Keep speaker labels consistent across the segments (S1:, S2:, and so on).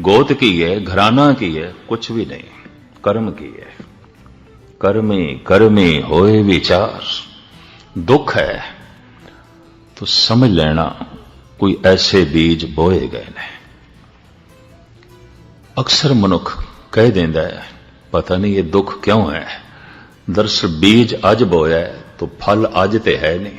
S1: ਗੋਤ ਕੀ ਹੈ ਘਰਾਣਾ ਕੀ ਹੈ ਕੁਝ ਵੀ ਨਹੀਂ। ਕਰਮ ਕੀ ਹੈ? ਕਰਮੇ ਕਰਮੇ ਹੋਏ ਵਿਚਾਰ। ਦੁੱਖ ਹੈ ਤੋ ਸਮਝ ਲੈਣਾ ਕੋਈ ਐਸੇ ਬੀਜ ਬੋਏ ਗਏ ਨੇ। ਅਕਸਰ ਮਨੁੱਖ ਕਹਿ ਦਿੰਦਾ ਹੈ ਪਤਾ ਨਹੀਂ ਇਹ ਦੁੱਖ ਕਿਉਂ ਹੈ। ਦਰਸ ਬੀਜ ਅੱਜ ਬੋਇਆ ਹੈ, ਤੋ ਫਲ ਅੱਜ ਤੇ ਹੈ ਨਹੀਂ।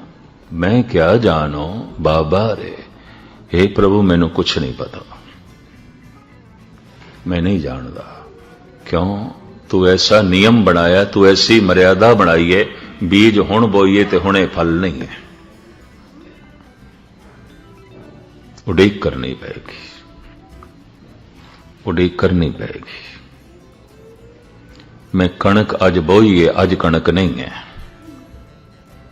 S1: ਮੈਂ ਕਿਆ ਜਾਣੋ, ਬਾਬਾ ਰੇ हे ਪ੍ਰਭੂ, ਮੈਨੂੰ ਕੁਝ ਨਹੀਂ ਪਤਾ। ਮੈਂ ਨਹੀਂ ਜਾਣਦਾ। ਕਿਉਂ? ਤੂੰ ਐਸਾ ਨਿਯਮ ਬਣਾਇਆ, ਤੂੰ ਐਸੀ ਮਰਿਆਦਾ ਬਣਾਈ ਹੈ ਬੀਜ ਹੁਣ ਬੋਈਏ ਤੇ ਹੁਣੇ ਫਲ ਨਹੀਂ ਹੈ। ਉਡੀਕ ਕਰਨੀ ਪਏਗੀ ਉਡੀਕ ਕਰਨੀ ਪਏਗੀ ਮੈਂ ਕਣਕ ਅੱਜ ਬੋਈਏ, ਅੱਜ ਕਣਕ ਨਹੀਂ ਹੈ।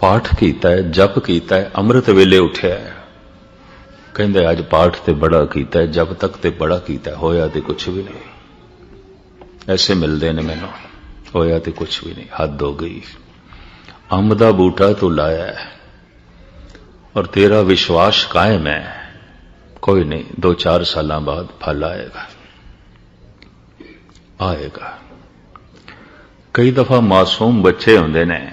S1: ਪਾਠ ਕੀਤਾ ਹੈ, ਜਪ ਕੀਤਾ ਹੈ, ਅੰਮ੍ਰਿਤ ਵੇਲੇ ਉੱਠਿਆ ਹੈ। ਕਹਿੰਦੇ ਅੱਜ ਪਾਠ ਤੇ ਬੜਾ ਕੀਤਾ ਹੈ, ਜਪ ਤੱਕ ਤੇ ਬੜਾ ਕੀਤਾ ਹੋਇਆ ਤੇ ਕੁਝ ਵੀ ਨਹੀਂ। ਐਸੇ ਮਿਲਦੇ ਨੇ ਮੈਨੂੰ, ਹੋਇਆ ਤੇ ਕੁਝ ਵੀ ਨਹੀਂ, ਹੱਦ ਹੋ ਗਈ। ਅੰਬ ਦਾ ਬੂਟਾ ਤੂੰ ਲਾਇਆ ਹੈ ਔਰ ਤੇਰਾ ਵਿਸ਼ਵਾਸ ਕਾਇਮ ਹੈ। ਕੋਈ ਨਹੀਂ 2-4 ਸਾਲਾਂ ਬਾਅਦ ਫਲ ਆਏਗਾ। ਆਏਗਾ। ਕਈ ਦਫਾ ਮਾਸੂਮ ਬੱਚੇ ਹੁੰਦੇ ਨੇ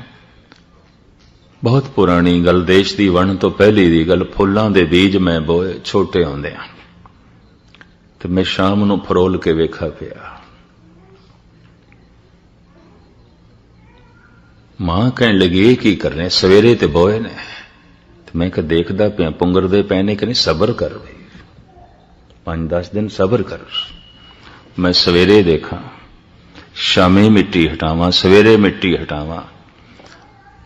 S1: ਬਹੁਤ ਪੁਰਾਣੀ ਗੱਲ, ਦੇਸ਼ ਦੀ ਵਣ ਤੋਂ ਪਹਿਲੀ ਦੀ ਗੱਲ, ਫੁੱਲਾਂ ਦੇ ਬੀਜ ਮੈਂ ਬੋਏ, ਛੋਟੇ ਹੁੰਦੇ ਆ। ਤੇ ਮੈਂ ਸ਼ਾਮ ਨੂੰ ਫਰੋਲ ਕੇ ਵੇਖਾ ਪਿਆ। ਮਾਂ ਕਹਿਣ ਲੱਗੀ, ਇਹ ਕੀ ਕਰ ਰਹੇ? ਸਵੇਰੇ ਤੇ ਬੋਏ ਨੇ। ਤੇ ਮੈਂ ਕਿ ਦੇਖਦਾ ਪਿਆ, ਪੁੰਗਰਦੇ ਪਏ ਨੇ ਕਿ ਨਹੀਂ? ਸਬਰ ਕਰ ਬਈ। 5-10 ਦਿਨ ਸਬਰ ਕਰ। ਮੈਂ ਸਵੇਰੇ ਦੇਖਾਂ, ਸ਼ਾਮੇ ਮਿੱਟੀ ਹਟਾਵਾਂ, ਸਵੇਰੇ ਮਿੱਟੀ ਹਟਾਵਾਂ।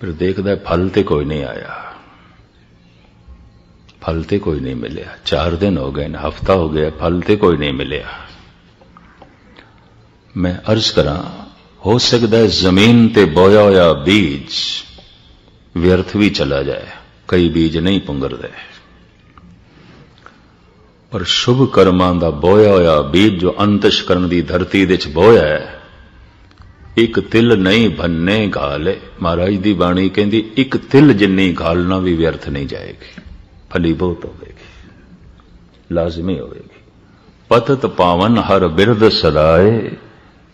S1: ਫਿਰ ਦੇਖਦਾ ਫਲ ਤੇ ਕੋਈ ਨਹੀਂ ਆਇਆ। ਫਲ ਤੇ ਕੋਈ ਨਹੀਂ ਮਿਲਿਆ। 4 ਦਿਨ ਹੋ ਗਏ ਨੇ, ਹਫਤਾ ਹੋ ਗਿਆ, ਫਲ ਤੇ ਕੋਈ ਨਹੀਂ ਮਿਲਿਆ। ਮੈਂ ਅਰਜ਼ ਕਰਾਂ, ਹੋ ਸਕਦਾ ਜ਼ਮੀਨ ਤੇ ਬੋਇਆ ਹੋਇਆ ਬੀਜ ਵਿਅਰਥ ਵੀ ਚਲਾ ਜਾਏ, ਕਈ ਬੀਜ ਨਹੀਂ ਪੁੰਗਰਦੇ। ਪਰ ਸ਼ੁਭ ਕਰਮਾਂ ਦਾ ਬੋਇਆ ਹੋਇਆ ਬੀਜ ਜੋ ਅੰਤਸ਼ ਕਰਨ ਦੀ ਧਰਤੀ ਦੇ ਵਿੱਚ ਬੋਇਆ ਹੈ ਇੱਕ ਤਿਲ ਨਹੀਂ ਭੰਨੇ ਗਾਲੇ। ਮਹਾਰਾਜ ਦੀ ਬਾਣੀ ਕਹਿੰਦੀ, ਇੱਕ ਤਿਲ ਜਿੰਨੀ ਗਾਲਣਾ ਵੀ ਵਿਅਰਥ ਨਹੀਂ ਜਾਏਗੀ। ਫਲੀ ਬਹੁਤ ਹੋਵੇਗੀ। ਲਾਜ਼ਮੀ ਹੋਵੇਗੀ। ਪਤਤ ਪਾਵਨ ਹਰ ਬਿਰਦ ਸਦਾਏ,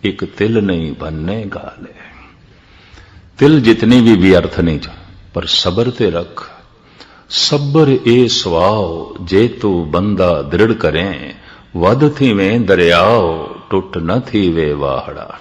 S1: ਇੱਕ ਤਿਲ ਨਹੀਂ ਭੰਨੇ ਗਾਲੇ। ਤਿਲ ਜਿਤਨੀ ਵੀ ਵਿਅਰਥ ਨਹੀਂ ਜਾ, ਪਰ ਸਬਰ ਤੇ ਰੱਖ। ਸਬਰ ਏ ਸਵਾਉ ਜੇ ਤੂੰ ਬੰਦਾ ਦ੍ਰਿੜ ਕਰੇ ਵਦ ਥੀਵੇਂ ਦਰਿਆਓ, ਟੁੱਟ ਨ ਥੀਵੇ ਵਾਹੜਾ।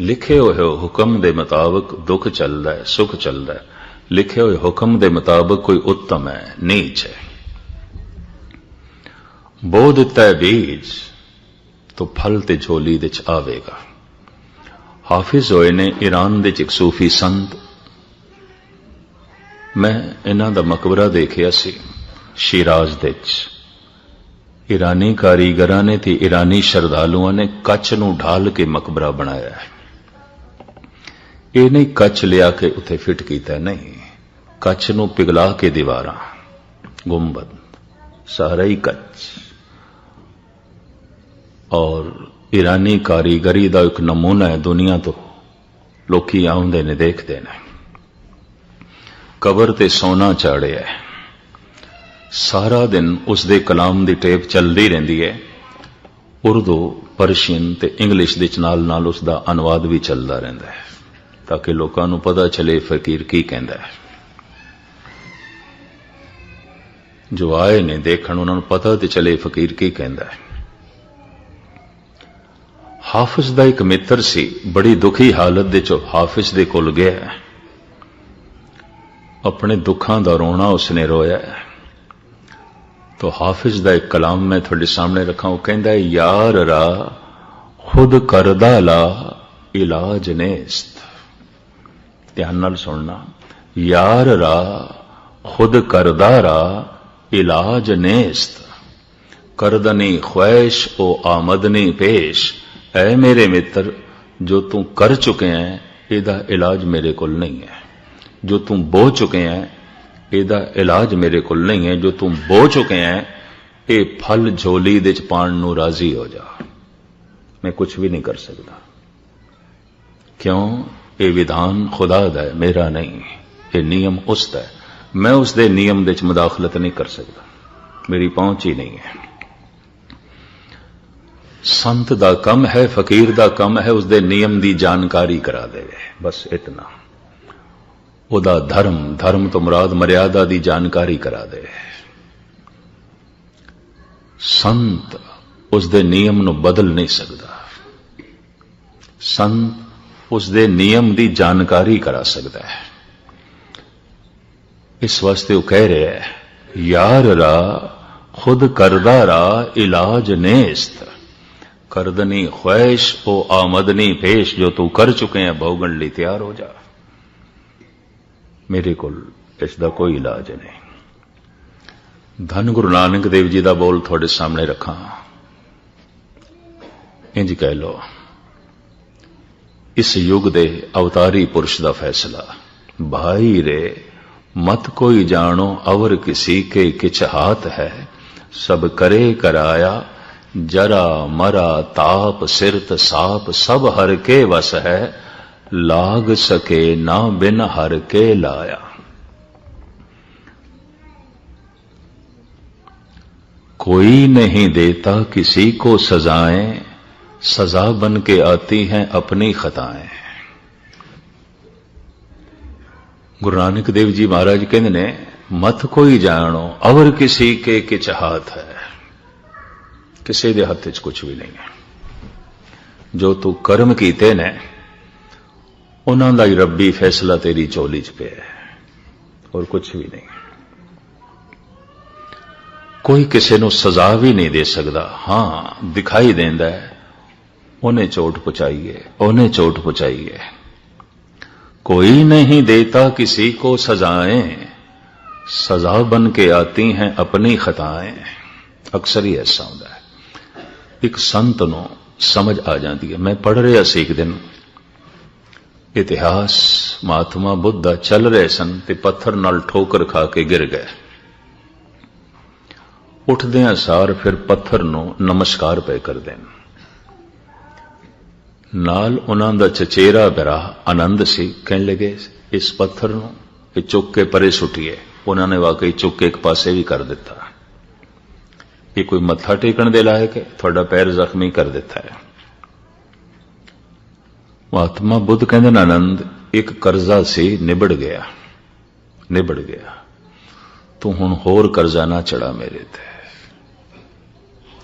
S1: ਲਿਖੇ ਹੋਏ ਹੁਕਮ ਦੇ ਮੁਤਾਬਕ ਦੁੱਖ ਚੱਲਦਾ ਹੈ, ਸੁਖ ਚੱਲਦਾ ਹੈ। ਲਿਖੇ ਹੋਏ ਹੁਕਮ ਦੇ ਮੁਤਾਬਕ ਕੋਈ ਉੱਤਮ ਹੈ, ਨੀਚ ਹੈ। ਬੋ ਦਿੱਤਾ ਹੈ ਬੀਜ, ਤੋ ਫਲ ਤੇ ਝੋਲੀ ਵਿੱਚ ਆਵੇਗਾ। ਹਾਫਿਜ਼ ਹੋਏ ਨੇ ਈਰਾਨ ਦੇ ਚ ਇੱਕ ਸੂਫੀ ਸੰਤ। ਮੈਂ ਇਹਨਾਂ ਦਾ ਮਕਬਰਾ ਦੇਖਿਆ ਸੀ, ਸ਼ਿਰਾਜ਼ ਦੇ ਚ। ਈਰਾਨੀ ਕਾਰੀਗਰਾਂ ਨੇ ਤੇ ਈਰਾਨੀ ਸ਼ਰਧਾਲੂਆਂ ਨੇ ਕੱਚ ਨੂੰ ਢਾਲ ਕੇ ਮਕਬਰਾ ਬਣਾਇਆ ਹੈ। ਇਹ ਨਹੀਂ ਕੱਚ ਲਿਆ ਕੇ ਉੱਥੇ ਫਿੱਟ ਕੀਤਾ, ਨਹੀਂ। ਕੱਚ ਨੂੰ ਪਿਘਲਾ ਕੇ ਦੀਵਾਰਾਂ, ਗੁੰਬਦ, ਸਾਰਾ ਹੀ ਕੱਚ। ਔਰ ਈਰਾਨੀ ਕਾਰੀਗਰੀ ਦਾ ਇੱਕ ਨਮੂਨਾ ਹੈ ਦੁਨੀਆ ਤੋਂ। ਲੋਕੀ ਆਉਂਦੇ ਨੇ, ਦੇਖਦੇ ਨੇ। ਕਬਰ ਤੇ ਸੋਨਾ ਚਾੜਿਆ ਸਾਰਾ ਦਿਨ ਉਸ ਦੇ ਕਲਾਮ ਦੀ ਟੇਪ ਚੱਲਦੀ ਰਹਿੰਦੀ ਹੈ। ਉਰਦੂ, ਪਰਸ਼ੀਅਨ ਤੇ ਇੰਗਲਿਸ਼ ਦੇ ਨਾਲ ਨਾਲ ਉਸ ਦਾ ਅਨੁਵਾਦ ਵੀ ਚੱਲਦਾ ਰਹਿੰਦਾ ਹੈ। ਤਾਂ ਕਿ ਲੋਕਾਂ ਨੂੰ ਪਤਾ ਚਲੇ ਫਕੀਰ ਕੀ ਕਹਿੰਦਾ ਹੈ। ਜੋ ਆਏ ਨੇ ਦੇਖਣ, ਉਹਨਾਂ ਨੂੰ ਪਤਾ ਤੇ ਚਲੇ ਫਕੀਰ ਕੀ ਕਹਿੰਦਾ ਹੈ। ਹਾਫਿਜ਼ ਦਾ ਇੱਕ ਮਿੱਤਰ ਸੀ, ਬੜੀ ਦੁਖੀ ਹਾਲਤ ਦੇ ਵਿੱਚ ਹਾਫਿਜ਼ ਦੇ ਕੋਲ ਗਿਆ ਆਪਣੇ ਦੁੱਖਾਂ ਦਾ ਰੋਣਾ ਉਸਨੇ ਰੋਇਆ ਤੋ ਹਾਫਿਜ਼ ਦਾ ਇੱਕ ਕਲਾਮ ਮੈਂ ਤੁਹਾਡੇ ਸਾਹਮਣੇ ਰੱਖਾਂ, ਉਹ ਕਹਿੰਦਾ ਯਾਰ ਰਾ, ਖੁਦ ਕਰਦਾ ਲਾ, ਇਲਾਜ ਨੇ ਧਿਆਨ ਨਾਲ ਸੁਣਨਾ। ਯਾਰ ਰਾ ਖੁਦ ਕਰਦਾ ਰਾ ਇਲਾਜ ਨੇਸਤ। ਕਰਦਨੀ ਖੁਆਇਸ਼ ਉਹ ਆਮਦਨੀ ਪੇਸ਼। ਐ ਮੇਰੇ ਮਿੱਤਰ, ਜੋ ਤੂੰ ਕਰ ਚੁੱਕੇ ਹੈ ਇਹਦਾ ਇਲਾਜ ਮੇਰੇ ਕੋਲ ਨਹੀਂ ਹੈ ਜੋ ਤੂੰ ਬੋ ਚੁੱਕੇ ਹੈ ਇਹਦਾ ਇਲਾਜ ਮੇਰੇ ਕੋਲ ਨਹੀਂ ਹੈ ਜੋ ਤੂੰ ਬੋ ਚੁੱਕੇ ਹੈ ਇਹ ਫਲ ਝੋਲੀ ਦੇ ਚ ਪਾਣ ਨੂੰ ਰਾਜ਼ੀ ਹੋ ਜਾ। ਮੈਂ ਕੁਝ ਵੀ ਨਹੀਂ ਕਰ ਸਕਦਾ। ਕਿਉਂ? ਇਹ ਵਿਧਾਨ ਖੁਦਾ ਦਾ ਹੈ, ਮੇਰਾ ਨਹੀਂ। ਇਹ ਨਿਯਮ ਉਸ ਦਾ ਹੈ। ਮੈਂ ਉਸ ਦੇ ਨਿਯਮ ਦੇ ਚ ਮਦਾਖਲਤ ਨਹੀਂ ਕਰ ਸਕਦਾ। ਮੇਰੀ ਪਹੁੰਚ ਹੀ ਨਹੀਂ ਹੈ। ਸੰਤ ਦਾ ਕੰਮ ਹੈ, ਫਕੀਰ ਦਾ ਕੰਮ ਹੈ, ਉਸ ਦੇ ਨਿਯਮ ਦੀ ਜਾਣਕਾਰੀ ਕਰਾ ਦੇਵੇ ਬਸ ਇਤਨਾ। ਉਹਦਾ ਧਰਮ ਧਰਮ ਤੋਂ ਮੁਰਾਦ ਮਰਿਆਦਾ ਦੀ ਜਾਣਕਾਰੀ ਕਰਾ ਦੇ। ਸੰਤ ਉਸ ਦੇ ਨਿਯਮ ਨੂੰ ਬਦਲ ਨਹੀਂ ਸਕਦਾ। ਸੰਤ ਉਸ ਦੇ ਨਿਯਮ ਦੀ ਜਾਣਕਾਰੀ ਕਰਾ ਸਕਦਾ ਹੈ। ਇਸ ਵਾਸਤੇ ਉਹ ਕਹਿ ਰਿਹਾ ਹੈ, ਯਾਰ ਰਾ, ਖੁਦ ਕਰਦਾ ਰਾ, ਇਲਾਜ ਨੇਸਤ। ਕਰਦਨੀ ਖੁਆਇਸ਼, ਉਹ ਆਮਦਨੀ ਪੇਸ਼, ਜੋ ਤੂੰ ਕਰ ਚੁਕੇ ਹੈ ਭੋਗਣ ਲਈ ਤਿਆਰ ਹੋ ਜਾ। ਮੇਰੇ ਕੋਲ ਇਸ ਦਾ ਕੋਈ ਇਲਾਜ ਨਹੀਂ। ਧੰਨ ਗੁਰੂ ਨਾਨਕ ਦੇਵ ਜੀ ਦਾ ਬੋਲ ਤੁਹਾਡੇ ਸਾਹਮਣੇ ਰੱਖਾਂ। ਇੰਜ ਕਹਿ ਲੋ ਇਸ ਯੁੱਗ ਦੇ ਅਵਤਾਰੀ ਪੁਰਸ਼ ਦਾ ਫੈਸਲਾ ਭਾਈ ਰੇ ਮਤ ਕੋਈ ਜਾਣੋ ਅਵਰ ਕਿਸੀ ਕੇ ਕਿਛ ਹਾਥ ਹੈ ਸਭ ਕਰੇ ਕਰਾਇਆ ਜਰਾ ਮਰਾ ਤਾਪ ਸਿਰਤ ਸਾਪ ਸਭ ਹਰ ਕੇ ਵਸ ਹੈ ਲਾਗ सके ना बिन हर के लाया कोई नहीं देता किसी को सजाएं सजा बन के आती हैं अपनी खताएं ਗੁਰੂ ਨਾਨਕ ਦੇਵ ਜੀ ਮਹਾਰਾਜ ਕਹਿੰਦੇ ਨੇ ਮਤ ਕੋਈ ਜਾਣੋ ਅਵਰ ਕਿਸੇ ਕੇ ਕਿਛ ਹਾਥ ਹੈ ਕਿਸੇ ਦੇ ਹੱਥ 'ਚ ਕੁਝ ਵੀ ਨਹੀਂ ਹੈ ਜੋ ਤੂੰ ਕਰਮ ਕੀਤੇ ਨੇ ਉਹਨਾਂ ਦਾ ਹੀ ਰੱਬੀ ਫੈਸਲਾ ਤੇਰੀ ਝੋਲੀ 'ਚ ਪਿਆ ਹੈ ਹੋਰ ਕੁਝ ਵੀ ਨਹੀਂ ਕੋਈ ਕਿਸੇ ਨੂੰ ਸਜ਼ਾ ਵੀ ਨਹੀਂ ਦੇ ਸਕਦਾ ਹਾਂ ਦਿਖਾਈ ਦਿੰਦਾ ਹੈ ਉਹਨੇ ਚੋਟ ਪਹੁੰਚਾਈ ਹੈ ਉਹਨੇ ਚੋਟ ਪਹੁੰਚਾਈ ਹੈ कोई नहीं देता किसी को सजाएं सजा बन के आती हैं अपनी खताएं ਅਕਸਰ ਹੀ ਐਸਾ ਹੁੰਦਾ ਹੈ ਇੱਕ ਸੰਤ ਨੂੰ ਸਮਝ ਆ ਜਾਂਦੀ ਹੈ ਮੈਂ ਪੜ ਰਿਹਾ ਸੀ ਇੱਕ ਦਿਨ ਇਤਿਹਾਸ ਮਹਾਤਮਾ ਬੁੱਧਾ ਚੱਲ ਰਹੇ ਸਨ ਤੇ ਪੱਥਰ ਨਾਲ ਠੋਕਰ ਖਾ ਕੇ ਗਿਰ ਗਏ ਉੱਠਦਿਆਂ ਸਾਰ ਫਿਰ ਪੱਥਰ ਨੂੰ ਨਮਸਕਾਰ ਪਏ ਕਰਦੇ ਨੇ ਨਾਲ ਉਹਨਾਂ ਦਾ ਚਚੇਰਾ ਬਰਾ ਆਨੰਦ ਸੀ। ਕਹਿਣ ਲੱਗੇ, ਇਸ ਪੱਥਰ ਨੂੰ ਇਹ ਚੁੱਕ ਕੇ ਪਰੇ ਸੁੱਟੀਏ। ਉਹਨਾਂ ਨੇ ਵਾਕਈ ਚੁੱਕ ਕੇ ਇੱਕ ਪਾਸੇ ਵੀ ਕਰ ਦਿੱਤਾ। ਇਹ ਕੋਈ ਮੱਥਾ ਟੇਕਣ ਦੇ ਲਾਇਕ ਹੈ? ਤੁਹਾਡਾ ਪੈਰ ਜ਼ਖਮੀ ਕਰ ਦਿੱਤਾ ਹੈ। ਮਹਾਤਮਾ ਬੁੱਧ ਕਹਿੰਦੇ ਨੇ, ਆਨੰਦ, ਇੱਕ ਕਰਜ਼ਾ ਸੀ, ਨਿਬੜ ਗਿਆ। ਨਿਬੜ ਗਿਆ। ਤੂੰ ਹੁਣ ਹੋਰ ਕਰਜ਼ਾ ਨਾ ਚੜਾ ਮੇਰੇ ਤੇ।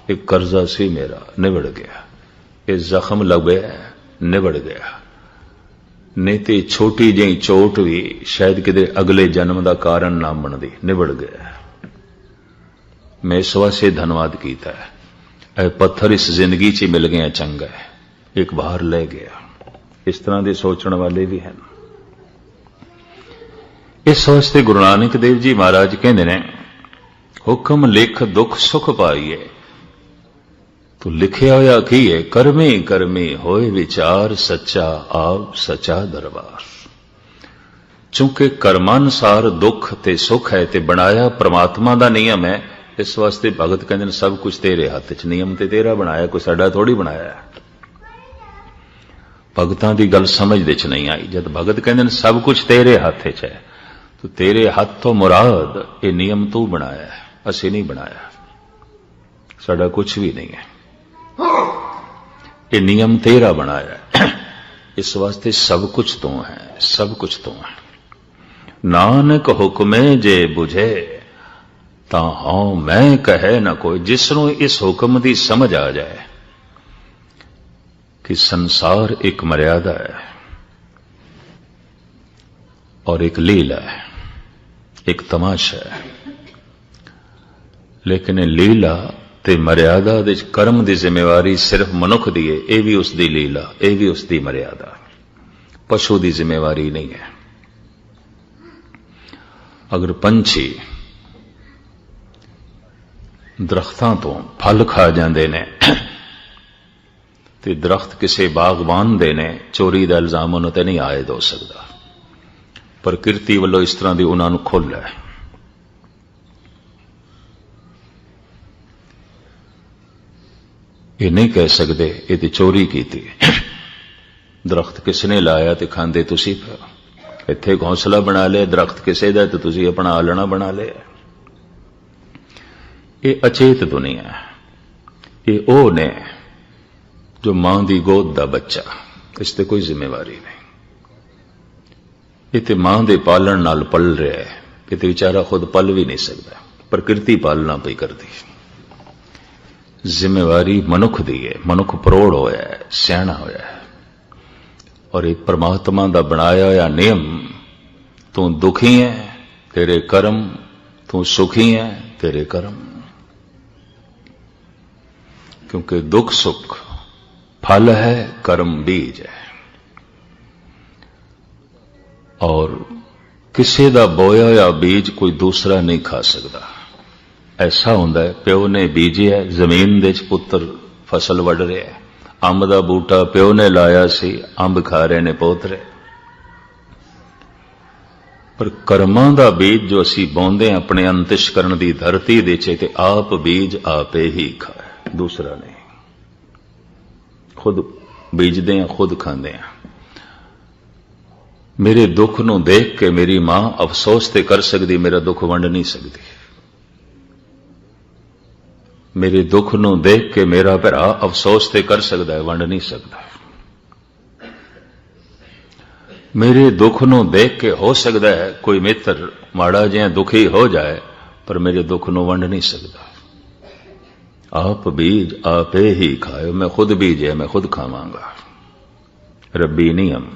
S1: ਇੱਕ ਕਰਜ਼ਾ ਸੀ ਮੇਰਾ, ਨਿਬੜ ਗਿਆ। ਇਹ ਜ਼ਖਮ ਲੱਗਿਆ ਨਿਬੜ ਗਿਆ। ਨਹੀਂ ਤੇ ਛੋਟੀ ਜਿਹੀ ਚੋਟ ਵੀ ਸ਼ਾਇਦ ਕਿਤੇ ਅਗਲੇ ਜਨਮ ਦਾ ਕਾਰਨ ਨਾ ਬਣਦੀ, ਨਿਬੜ ਗਿਆ। ਮੈਂ ਇਸ ਵਾਸਤੇ ਧੰਨਵਾਦ ਕੀਤਾ। ਹੈ ਇਹ ਪੱਥਰ ਇਸ ਜ਼ਿੰਦਗੀ 'ਚ ਹੀ ਮਿਲ ਗਿਆ ਚੰਗਾ ਹੈ। ਇੱਕ ਬਾਹਰ ਲੈ ਗਿਆ। ਇਸ ਤਰ੍ਹਾਂ ਦੇ ਸੋਚਣ ਵਾਲੇ ਵੀ ਹਨ। ਇਸ ਵਾਸਤੇ ਗੁਰੂ ਨਾਨਕ ਦੇਵ ਜੀ ਮਹਾਰਾਜ ਕਹਿੰਦੇ ਨੇ, ਹੁਕਮ ਲਿਖ ਦੁੱਖ ਸੁਖ ਪਾਈਏ ਤੋ ਲਿਖਿਆ ਹੋਇਆ ਕੀ ਹੈ ਕਰਮੇ ਕਰਮੇ ਹੋਏ ਵਿਚਾਰ ਸੱਚਾ ਆਪ ਸੱਚਾ ਦਰਬਾਰ। ਚੂੰਕਿ ਕਰਮਾਨੁਸਾਰ ਦੁੱਖ ਤੇ ਸੁੱਖ ਹੈ ਤੇ ਬਣਾਇਆ ਪ੍ਰਮਾਤਮਾ ਦਾ ਨਿਯਮ ਹੈ, ਇਸ ਵਾਸਤੇ ਭਗਤ ਕਹਿੰਦੇ ਨੇ, ਸਭ ਕੁਝ ਤੇਰੇ ਹੱਥ 'ਚ, ਨਿਯਮ ਤੇ ਤੇਰਾ ਬਣਾਇਆ, ਕੋਈ ਸਾਡਾ ਥੋੜੀ ਬਣਾਇਆ। ਭਗਤਾਂ ਦੀ ਗੱਲ ਸਮਝ ਦੇ 'ਚ ਨਹੀਂ ਆਈ। ਜਦ ਭਗਤ ਕਹਿੰਦੇ ਨੇ, ਸਭ ਕੁਝ ਤੇਰੇ ਹੱਥ 'ਚ ਹੈ, ਤੋ ਤੇਰੇ ਹੱਥ ਤੋਂ ਮੁਰਾਦ, ਇਹ ਨਿਯਮ ਤੂੰ ਬਣਾਇਆ ਅਸੀਂ ਨਹੀਂ ਬਣਾਇਆ। ਸਾਡਾ ਕੁਝ ਵੀ ਨਹੀਂ ਹੈ। ਇਹ ਨਿਯਮ ਤੇਰਾ ਬਣਾਇਆ ਇਸ ਵਾਸਤੇ ਸਭ ਕੁਝ ਤੋਂ ਹੈ, ਸਭ ਕੁਝ ਤੋਂ ਹੈ। ਨਾਨਕ ਹੁਕਮੇ ਜੇ 부ਝੇ ਤਾਂ ਹਉ ਮੈਂ ਕਹੇ ਨਾ ਕੋਈ, ਜਿਸ ਨੂੰ ਇਸ ਹੁਕਮ ਦੀ ਸਮਝ ਆ ਜਾਏ, ਕਿ ਸੰਸਾਰ ਇੱਕ ਮਰਿਆਦਾ ਹੈ ਔਰ ਇੱਕ ਲੀਲਾ ਹੈ, ਇੱਕ ਤਮਾਸ਼ਾ ਹੈ। ਲੇਕਿਨ ਇਹ ਲੀਲਾ ਤੇ ਮਰਿਆਦਾ ਦੇ ਕਰਮ ਦੀ ਜ਼ਿੰਮੇਵਾਰੀ ਸਿਰਫ ਮਨੁੱਖ ਦੀ ਹੈ, ਇਹ ਵੀ ਉਸ ਦੀ ਲੀਲਾ, ਇਹ ਵੀ ਉਸ ਦੀ ਮਰਿਆਦਾ। ਪਸ਼ੂ ਦੀ ਜ਼ਿੰਮੇਵਾਰੀ ਨਹੀਂ ਹੈ। ਅਗਰ ਪੰਛੀ ਦਰਖਤਾਂ ਤੋਂ ਫਲ ਖਾ ਜਾਂਦੇ ਨੇ ਤੇ ਦਰਖਤ ਕਿਸੇ ਬਾਗਬਾਨ ਦੇ ਨੇ, ਚੋਰੀ ਦਾ ਇਲਜ਼ਾਮ ਉਹਨਾਂ ਤੇ ਨਹੀਂ ਆਇਦ ਹੋ ਸਕਦਾ। ਪ੍ਰਕਿਰਤੀ ਵੱਲੋਂ ਇਸ ਤਰ੍ਹਾਂ ਦੀ ਉਹਨਾਂ ਨੂੰ ਖੁੱਲ੍ਹ ਹੈ। ਇਹ ਨਹੀਂ ਕਹਿ ਸਕਦੇ ਇਹ ਤੇ ਚੋਰੀ ਕੀਤੀ। ਦਰਖਤ ਕਿਸ ਨੇ ਲਾਇਆ ਤੇ ਖਾਂਦੇ ਤੁਸੀਂ ਇੱਥੇ ਘੌਂਸਲਾ ਬਣਾ ਲਿਆ, ਦਰਖਤ ਕਿਸੇ ਦਾ ਤੇ ਤੁਸੀਂ ਆਪਣਾ ਆਲਣਾ ਬਣਾ ਲਿਆ। ਇਹ ਅਚੇਤ ਦੁਨੀਆ ਹੈ। ਇਹ ਉਹ ਨੇ ਜੋ ਮਾਂ ਦੀ ਗੋਦ ਦਾ ਬੱਚਾ, ਇਸ ਤੇ ਕੋਈ ਜ਼ਿੰਮੇਵਾਰੀ ਨਹੀਂ। ਇਹ ਤੇ ਮਾਂ ਦੇ ਪਾਲਣ ਨਾਲ ਪਲ ਰਿਹਾ ਹੈ, ਇਹ ਤੇ ਵਿਚਾਰਾ ਖੁਦ ਪਲ ਵੀ ਨਹੀਂ ਸਕਦਾ, ਪ੍ਰਕਿਰਤੀ ਪਾਲਣਾ ਪਈ ਕਰਦੀ। ਜ਼ਿੰਮੇਵਾਰੀ ਮਨੁੱਖ ਦੀ ਹੈ, ਮਨੁੱਖ ਪਰੋੜ ਹੋਇਆ ਹੈ, ਸਿਆਣਾ ਹੋਇਆ ਹੈ। ਔਰ ਇਹ ਪ੍ਰਮਾਤਮਾ ਦਾ ਬਣਾਇਆ ਹੋਇਆ ਨਿਯਮ, ਤੂੰ ਦੁਖੀ ਹੈ, ਤੇਰੇ ਕਰਮ, ਤੂੰ ਸੁਖੀ ਹੈ, ਤੇਰੇ ਕਰਮ। ਕਿਉਂਕਿ ਦੁੱਖ ਸੁਖ ਫਲ ਹੈ, ਕਰਮ ਬੀਜ ਹੈ। ਔਰ ਕਿਸੇ ਦਾ ਬੋਇਆ ਹੋਇਆ ਬੀਜ ਕੋਈ ਦੂਸਰਾ ਨਹੀਂ ਖਾ ਸਕਦਾ। ਐਸਾ ਹੁੰਦਾ ਹੈ, ਪਿਓ ਨੇ ਬੀਜਿਆ ਜ਼ਮੀਨ ਦੇ ਚ ਪੁੱਤਰ ਫਸਲ ਵੱਢ ਰਿਹਾ ਹੈ। ਅੰਬ ਦਾ ਬੂਟਾ ਪਿਓ ਨੇ ਲਾਇਆ ਸੀ, ਅੰਬ ਖਾ ਰਹੇ ਨੇ ਪੋਤਰੇ ਪਰ ਕਰਮਾਂ ਦਾ ਬੀਜ ਜੋ ਅਸੀਂ ਬੋਂਦੇ ਹਾਂ, ਆਪਣੇ ਅੰਤਿਸ਼ਕਰਨ ਦੀ ਧਰਤੀ ਦੇ ਚ ਤੇ ਆਪ ਬੀਜ ਆਪੇ ਹੀ ਖਾਏ। ਦੂਸਰਾ ਨਹੀਂ। ਖੁਦ ਬੀਜਦੇ ਹਾਂ, ਖੁਦ ਖਾਂਦੇ ਹਾਂ। ਮੇਰੇ ਦੁੱਖ ਨੂੰ ਦੇਖ ਕੇ ਮੇਰੀ ਮਾਂ ਅਫਸੋਸ ਤੇ ਕਰ ਸਕਦੀ, ਮੇਰਾ ਦੁੱਖ ਵੰਡ ਨਹੀਂ ਸਕਦੀ। ਮੇਰੇ ਦੁੱਖ ਨੂੰ ਦੇਖ ਕੇ ਮੇਰਾ ਭਰਾ ਅਫਸੋਸ ਤੇ ਕਰ ਸਕਦਾ ਹੈ, ਵੰਡ ਨਹੀਂ ਸਕਦਾ। ਮੇਰੇ ਦੁੱਖ ਨੂੰ ਦੇਖ ਕੇ ਹੋ ਸਕਦਾ ਹੈ, ਕੋਈ ਮਿੱਤਰ ਮਾੜਾ ਜਿਹਾ ਦੁਖੀ ਹੋ ਜਾਏ, ਪਰ ਮੇਰੇ ਦੁੱਖ ਨੂੰ ਵੰਡ ਨਹੀਂ ਸਕਦਾ। ਆਪ ਬੀਜ ਆਪੇ ਹੀ ਖਾਇਓ, ਮੈਂ ਖੁਦ ਬੀਜਿਆ, ਮੈਂ ਖੁਦ ਖਾਵਾਂਗਾ। ਰੱਬੀ ਨਿਯਮ,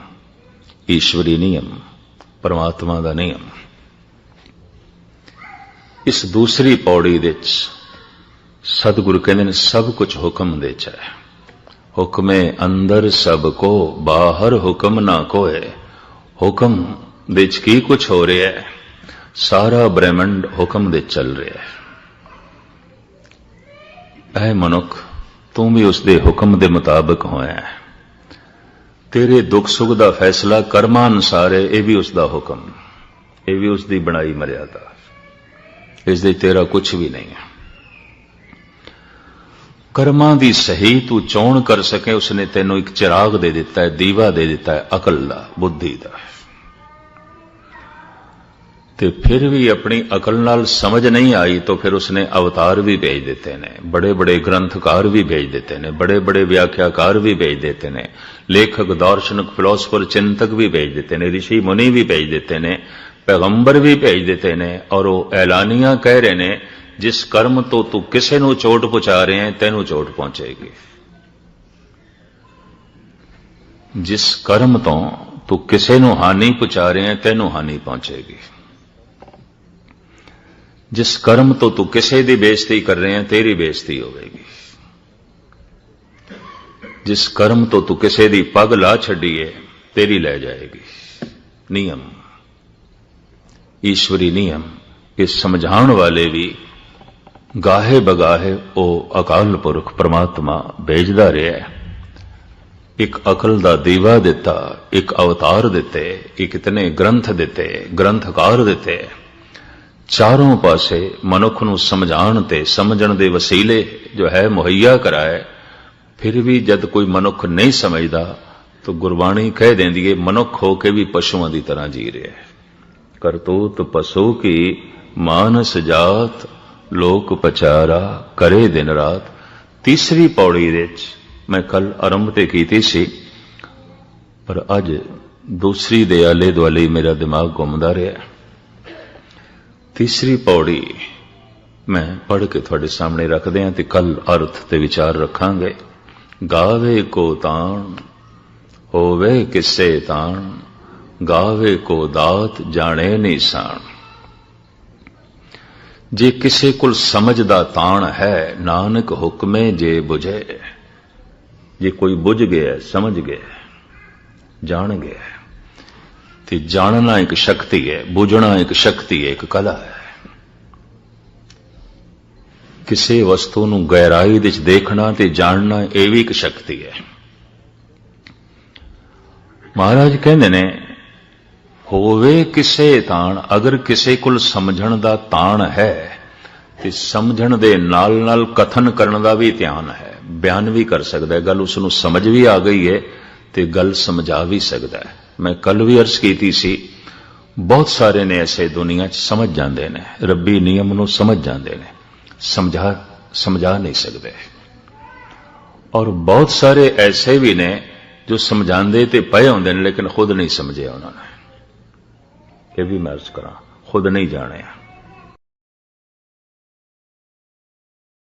S1: ਈਸ਼ਵਰੀ ਨਿਯਮ, ਪਰਮਾਤਮਾ ਦਾ ਨਿਯਮ। ਇਸ ਦੂਸਰੀ ਪੌੜੀ ਵਿੱਚ ਸਤਿਗੁਰੂ ਕਹਿੰਦੇ ਨੇ, ਸਭ ਕੁਝ ਹੁਕਮ ਦੇ ਚ ਹੈ। ਹੁਕਮੇ ਅੰਦਰ ਸਭ ਕੋ, ਬਾਹਰ ਹੁਕਮ ਨਾ ਕੋਏ। ਹੁਕਮ ਵਿੱਚ ਕੀ ਕੁਝ ਹੋ ਰਿਹਾ ਹੈ? ਸਾਰਾ ਬ੍ਰਹਿਮੰਡ ਹੁਕਮ ਦੇ ਚੱਲ ਰਿਹਾ ਹੈ। ਐ ਮਨੁੱਖ, ਤੂੰ ਵੀ ਉਸ ਦੇ ਹੁਕਮ ਦੇ ਮੁਤਾਬਕ ਹੋਇਆ ਹੈ। ਤੇਰੇ ਦੁੱਖ ਸੁੱਖ ਦਾ ਫੈਸਲਾ ਕਰਮਾਂ ਅਨੁਸਾਰ ਹੈ, ਇਹ ਵੀ ਉਸ ਦਾ ਹੁਕਮ। ਇਹ ਵੀ ਉਸ ਦੀ ਬਣਾਈ ਮਰਿਆਦਾ। ਇਸ ਦੇ ਤੇਰਾ ਕੁਝ ਵੀ ਨਹੀਂ ਹੈ। ਕਰਮਾਂ ਦੀ ਸਹੀ ਤੂੰ ਚੋਣ ਕਰ ਸਕੇ, ਉਸਨੇ ਤੈਨੂੰ ਇੱਕ ਚਿਰਾਗ ਦੇ ਦਿੱਤਾ ਹੈ, ਦੀਵਾ ਦੇ ਦਿੱਤਾ ਹੈ, ਅਕਲ ਦਾ, ਬੁੱਧੀ ਦਾ। ਤੇ ਫਿਰ ਵੀ ਆਪਣੀ ਅਕਲ ਨਾਲ ਸਮਝ ਨਹੀਂ ਆਈ, ਤਾਂ ਫਿਰ ਉਸਨੇ ਅਵਤਾਰ ਵੀ ਭੇਜ ਦਿੱਤੇ ਨੇ ਬੜੇ ਬੜੇ ਗ੍ਰੰਥਕਾਰ ਵੀ ਭੇਜ ਦਿੱਤੇ ਨੇ ਬੜੇ ਬੜੇ ਵਿਆਖਿਆਕਾਰ ਵੀ ਭੇਜ ਦਿੱਤੇ ਨੇ, ਲੇਖਕ, ਦਾਰਸ਼ਨਿਕ ਫਿਲਾਸਫਰ ਚਿੰਤਕ ਵੀ ਭੇਜ ਦਿੱਤੇ ਨੇ ઋષਿ ਮੁਨੀ ਵੀ ਭੇਜ ਦਿੱਤੇ ਨੇ, ਪੈਗੰਬਰ ਵੀ ਭੇਜ ਦਿੱਤੇ ਨੇ, ਔਰ ਉਹ ਐਲਾਨੀਆਂ ਕਹਿ ਰਹੇ ਨੇ ਜਿਸ ਕਰਮ ਤੋਂ ਤੂੰ ਕਿਸੇ ਨੂੰ ਚੋਟ ਪਹੁੰਚਾ ਰਿਹਾ ਹੈ, ਤੈਨੂੰ ਚੋਟ ਪਹੁੰਚੇਗੀ। ਜਿਸ ਕਰਮ ਤੋਂ ਤੂੰ ਕਿਸੇ ਨੂੰ ਹਾਨੀ ਪਹੁੰਚਾ ਰਿਹਾ ਹੈ, ਤੈਨੂੰ ਹਾਨੀ ਪਹੁੰਚੇਗੀ। ਜਿਸ ਕਰਮ ਤੋਂ ਤੂੰ ਕਿਸੇ ਦੀ ਬੇਇੱਜ਼ਤੀ ਕਰ ਰਿਹਾ ਹੈ, ਤੇਰੀ ਬੇਇੱਜ਼ਤੀ ਹੋਵੇਗੀ। ਜਿਸ ਕਰਮ ਤੋਂ ਤੂੰ ਕਿਸੇ ਦੀ ਪੱਗ ਲਾ ਛੱਡੀ ਹੈ, ਤੇਰੀ ਲੈ ਜਾਏਗੀ। ਨਿਯਮ। ਈਸ਼ਵਰੀ ਨਿਯਮ ਇਹ ਸਮਝਾਉਣ ਵਾਲੇ ਵੀ ਗਾਹੇ ਬਗਾਹੇ ਉਹ ਅਕਾਲ ਪੁਰਖ ਪ੍ਰਮਾਤਮਾ ਭੇਜਦਾ ਰਿਹਾ ਹੈ। ਇੱਕ ਅਕਲ ਦਾ ਦੀਵਾ ਦਿੱਤਾ, ਇੱਕ ਅਵਤਾਰ ਦਿੱਤੇ, ਇੱਕ ਇਤਨੇ ਗ੍ਰੰਥ ਦਿੱਤੇ, ਗ੍ਰੰਥਕਾਰ ਦਿੱਤੇ। ਚਾਰੋਂ ਪਾਸੇ ਮਨੁੱਖ ਨੂੰ ਸਮਝਾਉਣ ਤੇ ਸਮਝਣ ਦੇ ਵਸੀਲੇ ਜੋ ਹੈ ਮੁਹੱਈਆ ਕਰਾਏ, ਫਿਰ ਵੀ ਜਦ ਕੋਈ ਮਨੁੱਖ ਨਹੀਂ ਸਮਝਦਾ, ਤਾਂ ਗੁਰਬਾਣੀ ਕਹਿ ਦਿੰਦੀ ਹੈ ਮਨੁੱਖ ਹੋ ਕੇ ਵੀ ਪਸ਼ੂਆਂ ਦੀ ਤਰ੍ਹਾਂ ਜੀ ਰਿਹਾ ਹੈ। ਕਰਤੂਤ ਪਸ਼ੂ ਕੀ ਮਾਨਸ ਜਾਤ ਲੋਕ ਪਚਾਰਾ ਕਰੇ ਦਿਨ ਰਾਤ। ਤੀਸਰੀ ਪੌੜੀ ਵਿੱਚ ਮੈਂ ਕੱਲ ਆਰੰਭ ਤੇ ਕੀਤੀ ਸੀ, ਪਰ ਅੱਜ ਦੂਸਰੀ ਦੇ ਆਲੇ ਦੁਆਲੇ ਮੇਰਾ ਦਿਮਾਗ ਘੁੰਮਦਾ ਰਿਹਾ। ਤੀਸਰੀ ਪੌੜੀ ਮੈਂ ਪੜ੍ਹ ਕੇ ਤੁਹਾਡੇ ਸਾਹਮਣੇ ਰੱਖਦੇ ਹਾਂ ਤੇ ਕੱਲ ਅਰਥ ਤੇ ਵਿਚਾਰ ਰੱਖਾਂਗੇ। ਗਾਵੇ ਕੋ ਤਾਣ, ਹੋਵੇ ਕਿਸੇ ਤਾਣ, ਗਾਵੇ ਕੋ ਦਾਤ ਜਾਣੇ ਨਹੀਂ ਨਿਸ਼ਾਨ ਜੇ ਕਿਸੇ ਕੋਲ ਸਮਝ ਦਾ ਤਾਣ ਹੈ, ਨਾਨਕ ਹੁਕਮੇ ਜੇ 부ਝੇ ਜੇ ਕੋਈ ਬੁੱਝ ਗਿਆ, ਸਮਝ ਗਿਆ, ਜਾਣ ਗਿਆ, ਤੇ ਜਾਣਨਾ ਇੱਕ ਸ਼ਕਤੀ ਹੈ, ਬੁਝਣਾ ਇੱਕ ਸ਼ਕਤੀ ਹੈ, ਇੱਕ ਕਲਾ ਹੈ। ਕਿਸੇ ਵਸਤੂ ਨੂੰ ਗਹਿਰਾਈ ਵਿੱਚ ਦੇਖਣਾ ਤੇ ਜਾਣਨਾ ਇਹ ਵੀ ਇੱਕ ਸ਼ਕਤੀ ਹੈ। ਮਹਾਰਾਜ ਕਹਿੰਦੇ ਨੇ ਹੋਵੇ ਕਿਸੇ ਤਾਣ, ਅਗਰ ਕਿਸੇ ਕੋਲ ਸਮਝਣ ਦਾ ਤਾਣ ਹੈ, ਤੇ ਸਮਝਣ ਦੇ ਨਾਲ ਨਾਲ ਕਥਨ ਕਰਨ ਦਾ ਵੀ ਧਿਆਨ ਹੈ, ਬਿਆਨ ਵੀ ਕਰ ਸਕਦਾ ਹੈ, ਗੱਲ ਉਸ ਨੂੰ ਸਮਝ ਵੀ ਆ ਗਈ ਹੈ, ਤੇ ਗੱਲ ਸਮਝਾ ਵੀ ਸਕਦਾ ਹੈ। ਮੈਂ ਕੱਲ ਵੀ ਅਰਜ਼ ਕੀਤੀ ਸੀ, ਬਹੁਤ ਸਾਰੇ ਨੇ ਐਸੇ ਦੁਨੀਆ 'ਚ ਸਮਝ ਜਾਂਦੇ ਨੇ, ਰੱਬੀ ਨਿਯਮ ਨੂੰ ਸਮਝ ਜਾਂਦੇ ਨੇ, ਸਮਝਾ ਸਮਝਾ ਨਹੀਂ ਸਕਦੇ। ਔਰ ਬਹੁਤ ਸਾਰੇ ਐਸੇ ਵੀ ਨੇ ਜੋ ਸਮਝਾਉਂਦੇ ਤੇ ਪਏ ਹੁੰਦੇ ਨੇ, ਲੇਕਿਨ ਖੁਦ ਨਹੀਂ ਸਮਝਿਆ ਉਹਨਾਂ ਨੇ। ਇਹ ਵੀ ਮੈਂ ਅਰਜ਼ ਕਰਾਂ ਖੁਦ ਨਹੀਂ ਜਾਣਿਆ।